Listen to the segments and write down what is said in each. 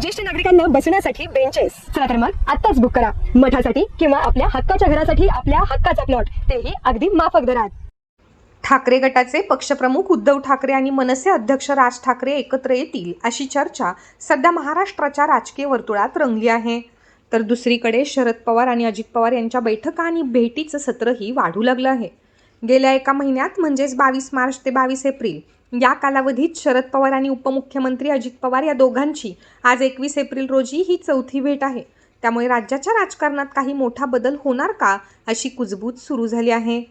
ज्येष्ठ नागरिकांना बसण्यासाठी बेंचेस चला तर मग आत्ताच बुक करा. मठासाठी किंवा आपल्या हक्काच्या घरासाठी आपल्या हक्काचा प्लॉट तेही अगदी माफक दरात. ठाकरे गटाचे पक्षप्रमुख उद्धव ठाकरे आणि मनसे अध्यक्ष राज ठाकरे एकत्र येतील अशी चर्चा सध्या महाराष्ट्राच्या राजकीय वर्तुळात रंगली आहे. तर दुसरीकडे शरद पवार आणि अजित पवार यांच्या बैठका आणि भेटीचं सत्रही वाढू लागलं आहे. गेल्या एका महिन्यात म्हणजेच बावीस मार्च ते बावीस एप्रिल या कालावधीत शरद पवार आणि उपमुख्यमंत्री अजित पवार या दोघांची आज एकवीस एप्रिल रोजी ही चौथी भेट आहे. त्यामुळे राज्याच्या राजकारणात काही मोठा बदल होणार का अशी कुजबूज सुरू झाली आहे.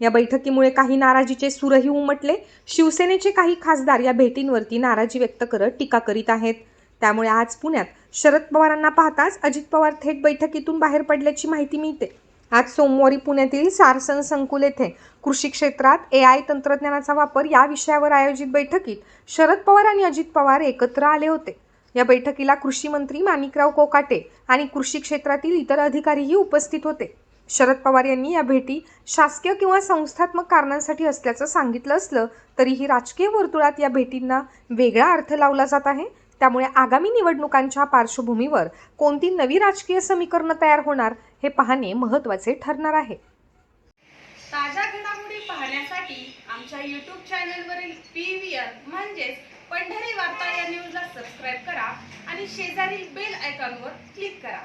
या बैठकीमुळे काही नाराजीचे सूरही उमटले. शिवसेनेचे काही खासदार या भेटींवरती नाराजी व्यक्त करत टीका करीत आहेत. त्यामुळे आज पुण्यात शरद पवारांना पाहताच अजित पवार थेट बैठकीतून बाहेर पडल्याची माहिती मिळते. आज सोमवारी पुण्यातील सारसन संकुल येथे कृषी क्षेत्रात ए आय तंत्रज्ञानाचा वापर या विषयावर आयोजित बैठकीत शरद पवार आणि अजित पवार एकत्र आले होते. या बैठकीला कृषी मंत्री माणिकराव कोकाटे आणि कृषी क्षेत्रातील इतर अधिकारीही उपस्थित होते. शरद पवार यांनी या भेटी शासकीय किंवा संस्थात्मक कारणांसाठी असल्याचं सांगितलं असलं तरीही राजकीय वर्तुळात या भेटींना वेगळा अर्थ लावला जात आहे. त्यामुळे आगामी निवडणुकांच्या पार्श्वभूमीवर कोणती नवी राजकीय समीकरणं तयार होणार हे पाहणे महत्त्वाचे ठरणार आहे. ताज्या घडामोडी पाहण्यासाठी आमच्या यूट्यूब चॅनलवरील पी व्ही आर म्हणजेच पंढरी वार्ता या न्यूजला सबस्क्राईब करा आणि शेजारील बेल आयकॉनवर क्लिक करा.